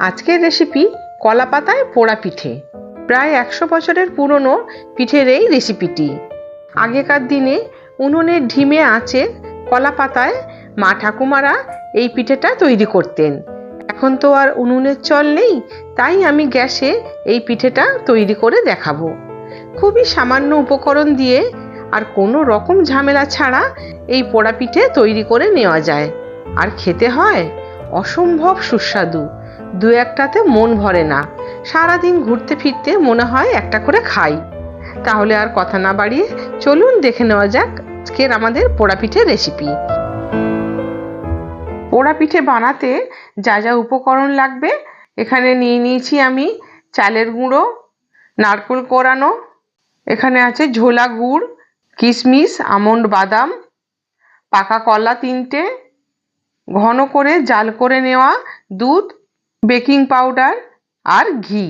আজকের রেসিপি কলা পাতায় পোড়া পিঠে। প্রায় একশো বছরের পুরনো পিঠের এই রেসিপিটি আগেকার দিনে উনুনের ঢিমে আঁচে কলা পাতায় মা ঠাকুমারা এই পিঠেটা তৈরি করতেন। এখন তো আর উনুনের চল নেই, তাই আমি গ্যাসে এই পিঠেটা তৈরি করে দেখাবো। খুবই সামান্য উপকরণ দিয়ে আর কোনো রকম ঝামেলা ছাড়া এই পোড়া পিঠে তৈরি করে নেওয়া যায়। আর খেতে হয় অসম্ভব সুস্বাদু। দু একটাতে মন ভরে না। সারাদিন ঘুরতে ফিরতে মনে হয় একটা করে খাই। তাহলে আর কথা না বাড়িয়ে চলুন দেখে নেওয়া যাক আজকের আমাদের পোড়া পিঠে রেসিপি পোড়াপিঠে বানাতে যা যা উপকরণ লাগবে, এখানে নিয়ে নিয়েছি আমি চালের গুঁড়ো, নারকেল কোরানো, এখানে আছে ঝোলা গুড়, কিশমিশ, আমন্ড বাদাম, পাকা কলা তিনটে, ঘন করে জাল করে নেওয়া দুধ বেকিং পাউডার আর ঘি।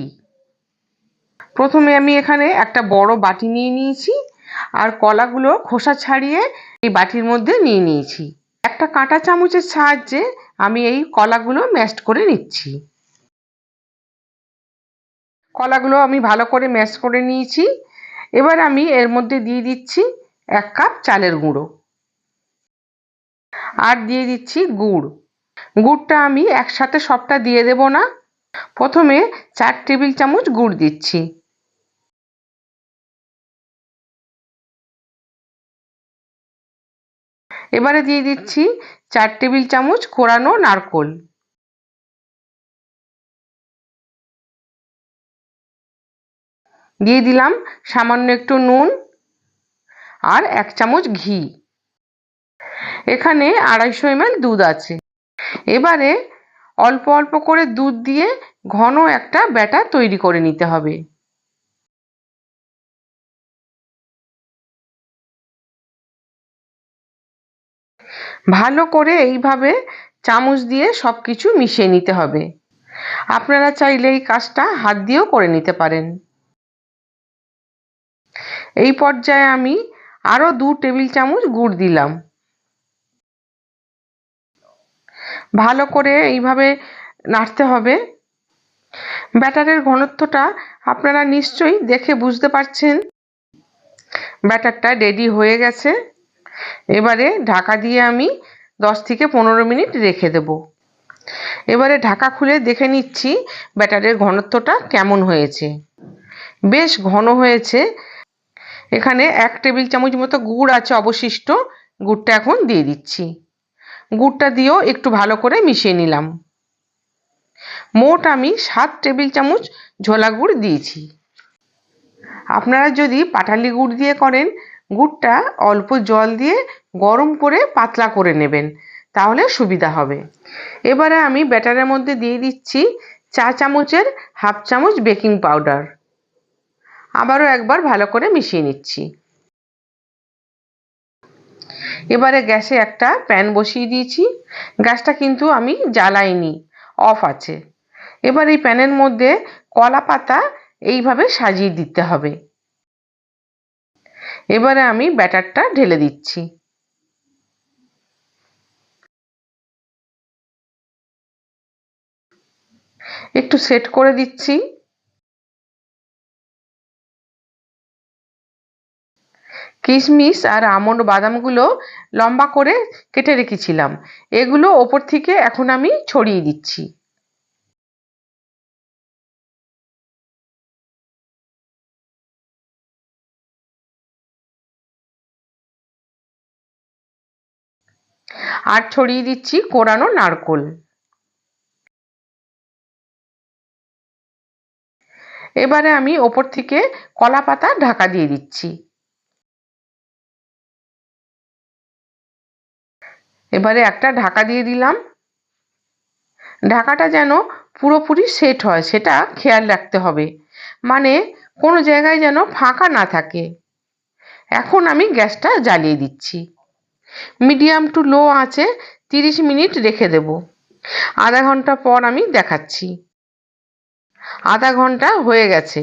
প্রথমে আমি এখানে একটা বড় বাটি নিয়ে নিয়েছি আর কলাগুলো খোসা ছাড়িয়ে এই বাটির মধ্যে নিয়ে নিয়েছি। একটা কাঁটা চামচের সাহায্যে আমি এই কলাগুলো ম্যাশ করে নিচ্ছি। কলাগুলো আমি ভালো করে ম্যাশ করে নিয়েছি। এবার আমি এর মধ্যে দিয়ে দিচ্ছি এক কাপ চালের গুঁড়ো। আর দিয়ে দিচ্ছি গুড়। গুড়টা আমি একসাথে সবটা দিয়ে দেব না। প্রথমে চার টেবিল চামচ গুড় দিচ্ছি। এবারে দিয়ে দিচ্ছি চার টেবিল চামচ কোরানো নারকোল। দিয়ে দিলাম সামান্য একটু নুন আর এক চামচ ঘি। এখানে আড়াইশো এমএল দুধ আছে। এবারে অল্প অল্প করে দুধ দিয়ে ঘন একটা ব্যাটার তৈরি করে নিতে হবে। ভালো করে এইভাবে চামচ দিয়ে সব কিছু মিশিয়ে নিতে হবে। আপনারা চাইলে এই কাজটা হাত দিয়েও করে নিতে পারেন। এই পর্যায়ে আমি আরও দু টেবিল চামচ গুড় দিলাম। ভালো করে এইভাবে নাড়তে হবে। ব্যাটারের ঘনত্বটা আপনারা নিশ্চয়ই দেখে বুঝতে পারছেন। ব্যাটারটা রেডি হয়ে গেছে। এবারে ঢাকা দিয়ে আমি দশ থেকে পনেরো মিনিট রেখে দেব। এবারে ঢাকা খুলে দেখে নিচ্ছি ব্যাটারের ঘনত্বটা কেমন হয়েছে। বেশ ঘন হয়েছে। এখানে এক টেবিল চামচ মতো গুড় আছে অবশিষ্ট। গুড়টা এখন দিয়ে দিচ্ছি। গুড়টা দিয়েও একটু ভালো করে মিশিয়ে নিলাম। মোট আমি সাত টেবিল চামচ ঝোলা গুড় দিয়েছি। আপনারা যদি পাটালি গুড় দিয়ে করেন, গুড়টা অল্প জল দিয়ে গরম করে পাতলা করে নেবেন, তাহলে সুবিধা হবে। এবারে আমি ব্যাটারের মধ্যে দিয়ে দিচ্ছি চা চামচের হাফ চামচ বেকিং পাউডার। আবারও একবার ভালো করে মিশিয়ে নিচ্ছি। এবারে গ্যাসে একটা প্যান বসিয়ে দিয়েছি। গ্যাসটা কিন্তু আমি জ্বালাইনি, অফ আছে। এবার এই প্যানের মধ্যে কলা পাতা এইভাবে সাজিয়ে দিতে হবে। এবারে আমি ব্যাটারটা ঢেলে দিচ্ছি। একটু সেট করে দিচ্ছি। কিশমিশ আর আমন্ড বাদামগুলো লম্বা করে কেটে রেখেছিলাম। এগুলো ওপর থেকে এখন আমি ছড়িয়ে দিচ্ছি। আর ছড়িয়ে দিচ্ছি কোরানো নারকোল। এবারে আমি ওপর থেকে কলা পাতা ঢাকা দিয়ে দিচ্ছি। এবারে একটা ঢাকা দিয়ে দিলাম। ঢাকাটা যেন পুরোপুরি সেট হয়, সেটা খেয়াল রাখতে হবে। মানে কোনো জায়গায় যেন ফাঁকা না থাকে। এখন আমি গ্যাসটা জ্বালিয়ে দিচ্ছি। মিডিয়াম টু লো আছে, তিরিশ মিনিট রেখে দেব। আধা ঘণ্টা পর আমি দেখাচ্ছি। আধা ঘণ্টা হয়ে গেছে।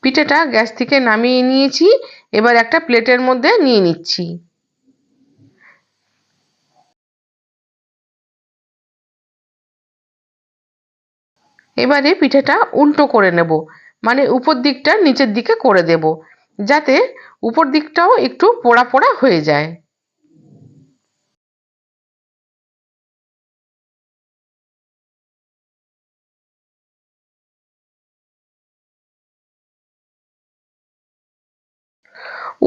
পিঠেটা গ্যাস থেকে নামিয়ে নিয়েছি, এবার একটা প্লেটের মধ্যে নিয়ে নিচ্ছি। এবারে পিঠেটা উল্টো করে নেব মানে উপর দিকটা নিচের দিকে করে দেব, যাতে উপর দিকটাও একটু পোড়া পোড়া হয়ে যায়।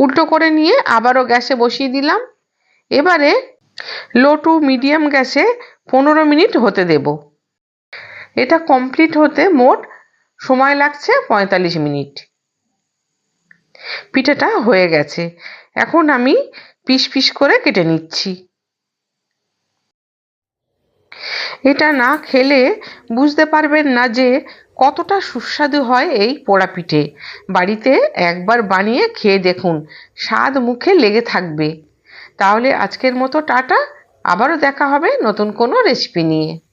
উল্টো করে নিয়ে আবারও গ্যাসে বসিয়ে দিলাম। এবারে লো টু মিডিয়াম গ্যাসে পনেরো মিনিট হতে দেব। এটা কমপ্লিট হতে মোট সময় লাগছে পঁয়তাল্লিশ মিনিট। পিঠেটা হয়ে গেছে। এখন আমি পিস পিস করে কেটে নিচ্ছি। এটা না খেলে বুঝতে পারবেন না যে কতটা সুস্বাদু হয় এই পোড়া পিঠে। বাড়িতে একবার বানিয়ে খেয়ে দেখুন, স্বাদ মুখে লেগে থাকবে। তাহলে আজকের মতো টাটা। আবারও দেখা হবে নতুন কোনো রেসিপি নিয়ে।